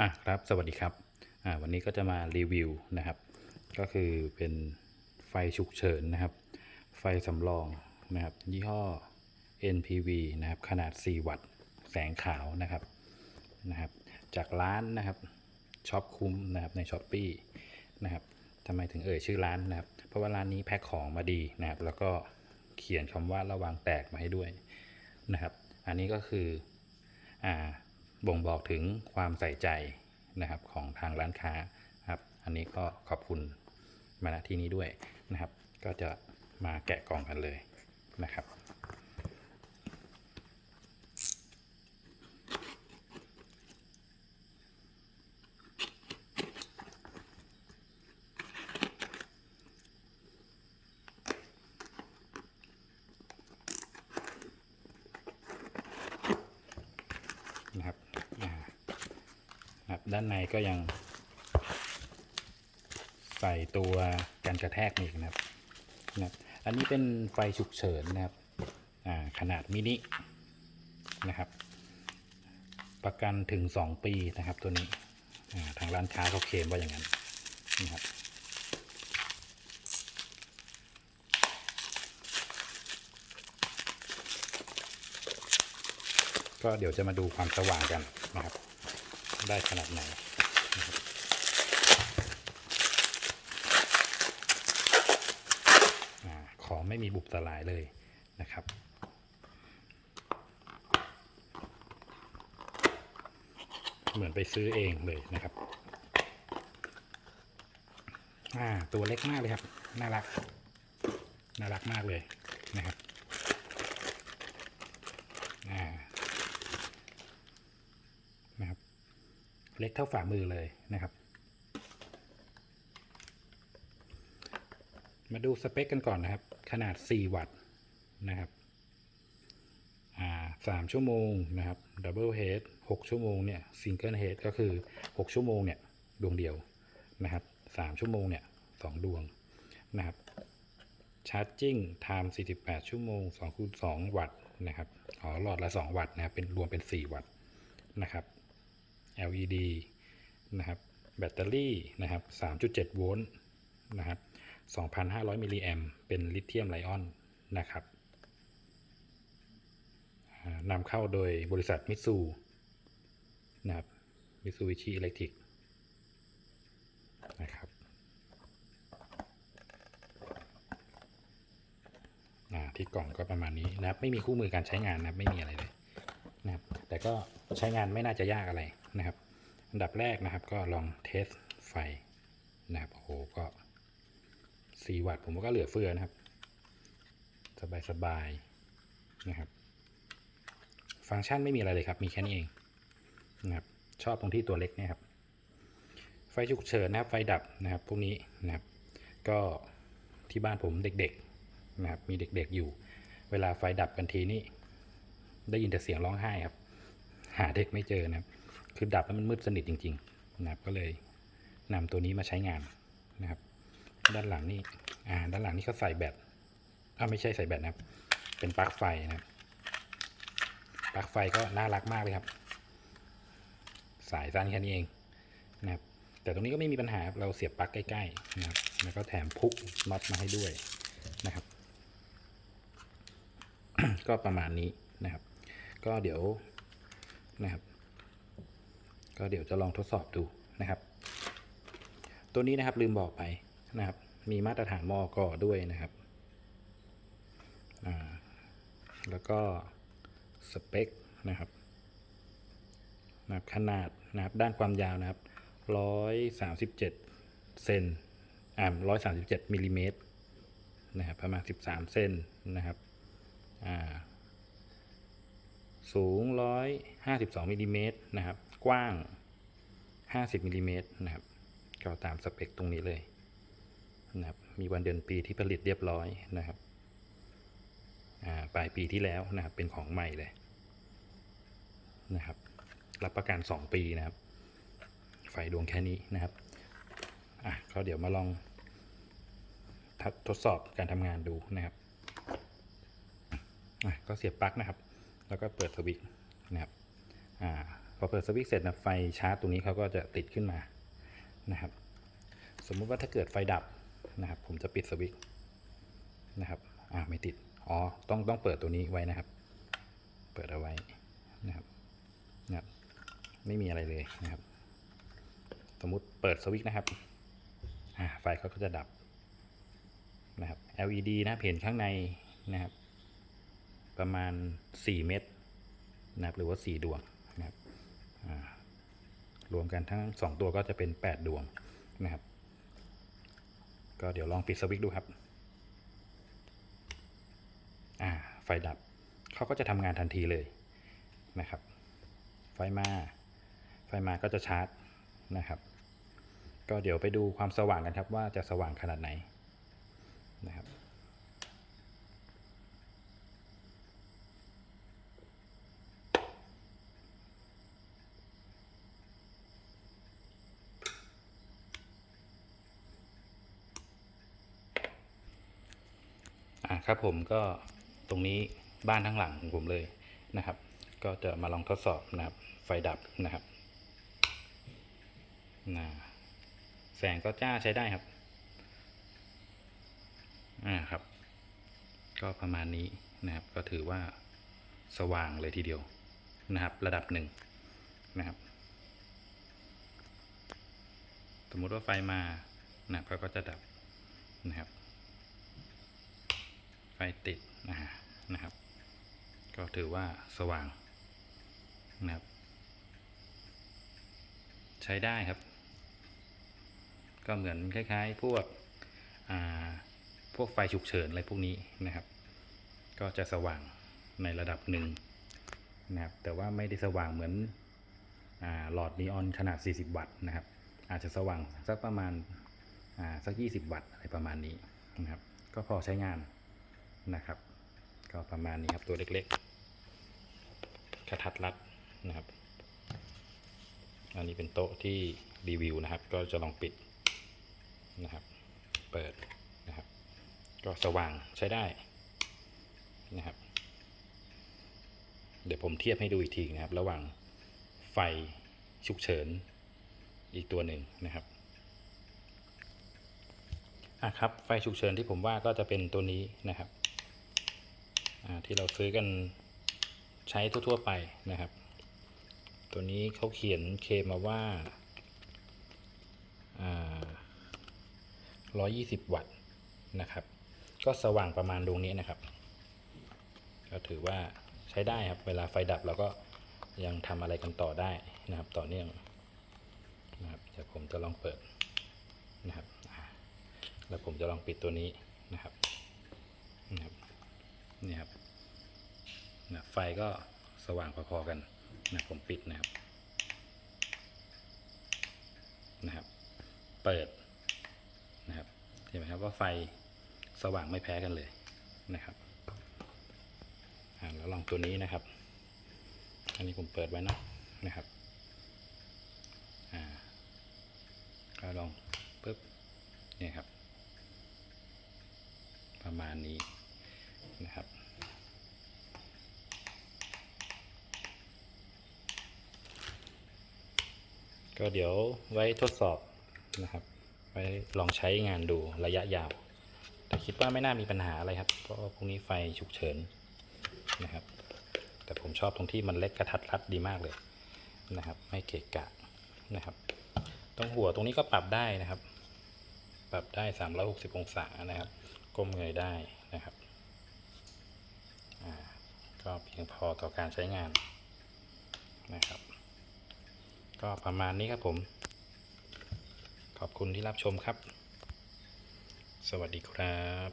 อะครับสวัสดีครับอ่าวันนี้ก็จะมารีวิวนะครับ ก็คือเป็นไฟฉุกเฉินนะครับ ไฟสำรองนะครับ ยี่ห้อ NPV นะครับ ขนาด 4 วัตต์ แสงขาวนะครับนะครับ จากร้านนะครับช็อปคุ้มนะครับในช้อปปีนะครับทำไมถึงเอ่ยชื่อร้านนะครับ เพราะว่าร้านนี้แพ็คของมาดีนะครับ แล้วก็เขียนคำว่าระวังแตกมาให้ด้วยนะครับ อันนี้ก็คืออ่า บ่งบอกถึงความใส่ใจนะครับของทางร้านค้าครับอันนี้ก็ขอบคุณมาณที่นี้ด้วยนะครับ ก็จะมาแกะกล่องกันเลยนะครับ นะครับอ่านะครับ ด้านในก็ยัง ใส่ตัวกันกระแทกอีกนะครับนะครับอันนี้เป็นไฟฉุกเฉินนะครับขนาดมินินะครับ ประกันถึง 2 ปีนะครับตัวนี้ทางร้านค้าเขาเคลมว่าอย่างนั้นนะครับก็เดี๋ยวจะมาดูความสว่างกันนะครับ ได้ขนาดไหนครับของไม่มีบุบสลายเลยนะครับเหมือนไปซื้อเองเลยนะครับ อ่า ตัวเล็กมากเลยครับ น่ารัก น่ารักมากเลยนะครับ อ่า นะครับ เล็กเท่าฝ่ามือเลยนะครับ มาดูสเปคกันก่อนนะครับ ขนาด 4 วัตต์นะครับสามชั่วโมงนะครับดับเบิลเฮดหกชั่วโมงเนี่ยซิงเกิลเฮดก็คือ 6 ชั่วโมงเนี่ยดวงเดียวนะครับสามชั่วโมงเนี่ยสองดวงนะครับชาร์จจิ้งไทม์48 ชั่วโมง2คูณ2วัตต์นะครับอ๋อหลอดละ 2 วัตต์นะครับเป็นรวมเป็น 4 วัตต์นะครับ LED นะครับ แบตเตอรี่นะครับ 3.7 โวลต์นะครับ 2,500 มิลลิแอมเป็นลิเธียมไลออนนะครับนำเข้าโดยบริษัทมิตซูนะครับมิตซูบิชิอิเล็กทริกนะครับที่กล่องก็ประมาณนี้นะครับ ไม่มีคู่มือการใช้งานนะครับ ไม่มีอะไรเลย แต่ก็ใช้งานไม่น่าจะยากอะไรนะครับ อันดับแรกนะครับก็ลองเทสไฟนะครับโอ้โหก็4วัตต์ผมก็เหลือเฟือนะครับ สบายสบายนะครับ ฟังก์ชันไม่มีอะไรเลยครับ มีแค่นี้เองนะครับชอบตรงที่ตัวเล็กเนี่ยครับ ไฟฉุกเฉินนะครับ ไฟดับนะครับ พวกนี้นะครับ ก็ที่บ้านผมเด็กๆนะครับ มีเด็กๆอยู่ เวลาไฟดับกันทีนี่ได้ยินแต่เสียงร้องไห้ครับ หาเด็กไม่เจอนะครับ คือดับแล้วมันมืดสนิทจริงๆนะครับก็เลยนำตัวนี้มาใช้งานนะครับ ด้านหลังนี่อ่าด้านหลังนี่เขาใส่แบตอ่าไม่ใช่ใส่แบตนะครับ เป็นปลั๊กไฟนะครับปลั๊กไฟก็น่ารักมากเลยครับ สายสั้นแค่นี้เองนะครับ แต่ตรงนี้ก็ไม่มีปัญหาเราเสียบปลั๊กใกล้ๆนะครับ แล้วก็แถมพุกน็อตมาให้ด้วยนะครับ ก็ประมาณนี้นะครับ ก็เดี๋ยว นะครับ ก็เดี๋ยวจะลองทดสอบดูนะครับ ตัวนี้นะครับลืมบอกไปนะครับ มีมาตรฐานมอกอด้วยนะครับแล้วก็สเปคนะครับนะครับขนาดนะครับด้านความยาวนะครับร้อยสามสิบเจ็ดเซนอ่าร้อยสามสิบเจ็ดมิลลิเมตรนะครับประมาณสิบสามเซนนะครับอ่า สูงร้อยห้าสิบสองมิลลิเมตรนะครับ กว้างห้าสิบมิลลิเมตรนะครับ ก็ตามสเปคตรงนี้เลยนะครับ มีวันเดือนปีที่ผลิตเรียบร้อยนะครับ ปลายปีที่แล้วนะครับ เป็นของใหม่เลยนะครับ รับประกัน 2 ปีนะครับ ไฟดวงแค่นี้นะครับ อะก็เดี๋ยวมาลองทดทดสอบการทำงานดูนะครับ ก็เสียบปลั๊กนะครับ แล้วก็เปิดสวิตช์นะครับอ่าพอเปิดสวิตช์เสร็จนะไฟชาร์จตรงนี้เขาก็จะติดขึ้นมานะครับ สมมุติว่าถ้าเกิดไฟดับนะครับ ผมจะปิดสวิตช์นะครับอ่าไม่ติดอ๋อต้องต้องเปิดตัวนี้ไว้นะครับ เปิดเอาไว้นะครับนะครับ ไม่มีอะไรเลยนะครับ สมมุติเปิดสวิตช์นะครับอ่าไฟเขาก็จะดับนะครับ LED นะเห็นข้างในนะครับ ประมาณ 4 เม็ดนะครับหรือว่า 4 ดวงนะครับรวมกันทั้ง 2 ตัวก็จะเป็น 8 ดวงนะครับ ก็เดี๋ยวลองปิดสวิตช์ดูครับอ่าไฟดับเขาก็จะทำงานทันทีเลยนะครับ ไฟมาไฟมาก็จะชาร์จนะครับ ก็เดี๋ยวไปดูความสว่างกันครับว่าจะสว่างขนาดไหนนะครับ อะครับผมก็ตรงนี้บ้านทั้งหลังของผมเลยนะครับ ก็จะมาลองทดสอบนะครับ ไฟดับนะครับนะแสงก็จ้าใช้ได้ครับอ่าครับ ก็ประมาณนี้นะครับ ก็ถือว่าสว่างเลยทีเดียวนะครับ ระดับหนึ่งนะครับ สมมุติว่าไฟมานะครับก็จะดับนะครับ ติดนะฮะนะครับ ก็ถือว่าสว่างนะครับ ใช้ได้ครับ ก็เหมือนคล้ายๆ พวกพวกไฟฉุกเฉินอะไรพวกนี้นะครับ ก็จะสว่างในระดับหนึ่งนะครับ แต่ว่าไม่ได้สว่างเหมือนอหลอดนีออนขนาด 40 วัตต์นะครับ อาจจะสว่างสักประมาณาสัก 20 วัตต์อะไรประมาณนี้นะครับ ก็พอใช้งาน นะครับ ก็ประมาณนี้ครับตัวเล็กๆกระทัดรัดนะครับ อันนี้เป็นโต๊ะที่รีวิวนะครับ ก็จะลองปิดนะครับ เปิดนะครับ ก็สว่างใช้ได้นะครับ เดี๋ยวผมเทียบให้ดูอีกทีนะครับ ระหว่างไฟฉุกเฉินอีกตัวหนึ่งนะครับอะครับไฟฉุกเฉินที่ผมว่าก็จะเป็นตัวนี้นะครับ ที่เราซื้อกันใช้ทั่วๆไปนะครับ ตัวนี้เขาเขียนเคมาว่าร้อยยี่สิบวัตต์นะครับ ก็สว่างประมาณดวงนี้นะครับ ก็ถือว่าใช้ได้ครับ เวลาไฟดับเราก็ยังทำอะไรกันต่อได้นะครับ ต่อเนื่องนะครับเดี๋ยวผมจะลองเปิดนะครับ แล้วผมจะลองปิดตัวนี้นะครับนะครับ นี่ครับนะไฟก็สว่างพอๆกันนะผมปิดนะครับนะครับ เปิดนะครับเห็นไหมครับว่าไฟสว่างไม่แพ้กันเลยนะครับแล้วลองตัวนี้นะครับ อันนี้ผมเปิดไว้นะนะครับก็ลองปึ๊บเนี่ยครับ ประมาณนี้นะครับ ก็เดี๋ยวไว้ทดสอบนะครับ ไว้ลองใช้งานดูระยะยาว แต่คิดว่าไม่น่ามีปัญหาอะไรครับ เพราะว่าพวกนี้ไฟฉุกเฉินนะครับ แต่ผมชอบตรงที่มันเล็กกระทัดรัดดีมากเลยนะครับ ไม่เกะกะนะครับ ตรงหัวตรงนี้ก็ปรับได้นะครับ ปรับได้ 360 องศานะครับ ก้มเงยได้นะครับก็เพียงพอต่อการใช้งานนะครับ ก็ประมาณนี้ครับผม ขอบคุณที่รับชมครับ สวัสดีครับ